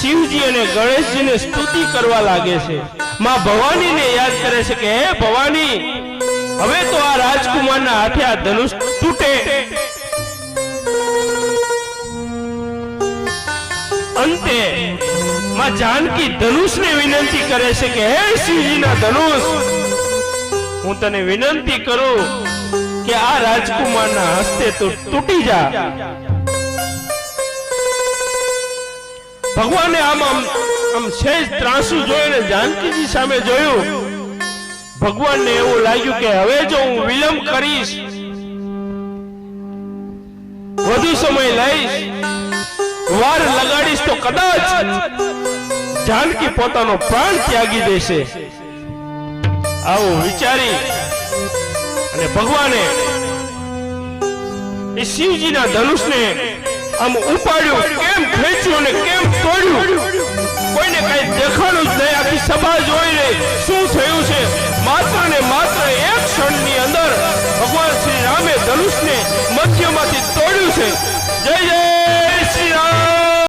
શિવજી અને ગણેશજીને સ્તુતિ કરવા લાગે છે. માં ભવાનીને યાદ કરે છે કે, હે ભવાની, હવે તો આ રાજકુમારના હાથે આ ધનુષ તૂટે. અંતે, માં જાનકી ધનુષને વિનંતી કરે છે કે, હે શિવજીના ધનુષ, હું તને વિનંતી કરું કે આ રાજકુમારના હસ્તે તું તૂટી જા. ભગવાને આમ આમ આમ શેષ ત્રાસુ જોઈને જાનકીજી સામે જોયું. ભગવાનને એવું લાગ્યું કે હવે જો હું વિલંબ કરીશ, વધુ સમય લઈશ, વાર લગાડીશ તો કદાચ જાનકી પોતાનો પ્રાણ ત્યાગી દેશે. આવું વિચારી અને ભગવાને શિવજીના ધનુષને આમ ઉપાડ્યું. કેમ ખેંચ્યું ને કેમ તોડ્યું? કોઈને કઈ દેખાણું જ નહીં. આખી સભા જોઈ રહી. શું થયું છે? માત્ર ને માત્ર એક ક્ષણની અંદર ભગવાન શ્રી રામે ધનુષને મધ્યમાંથી તોડ્યું છે. જય જય!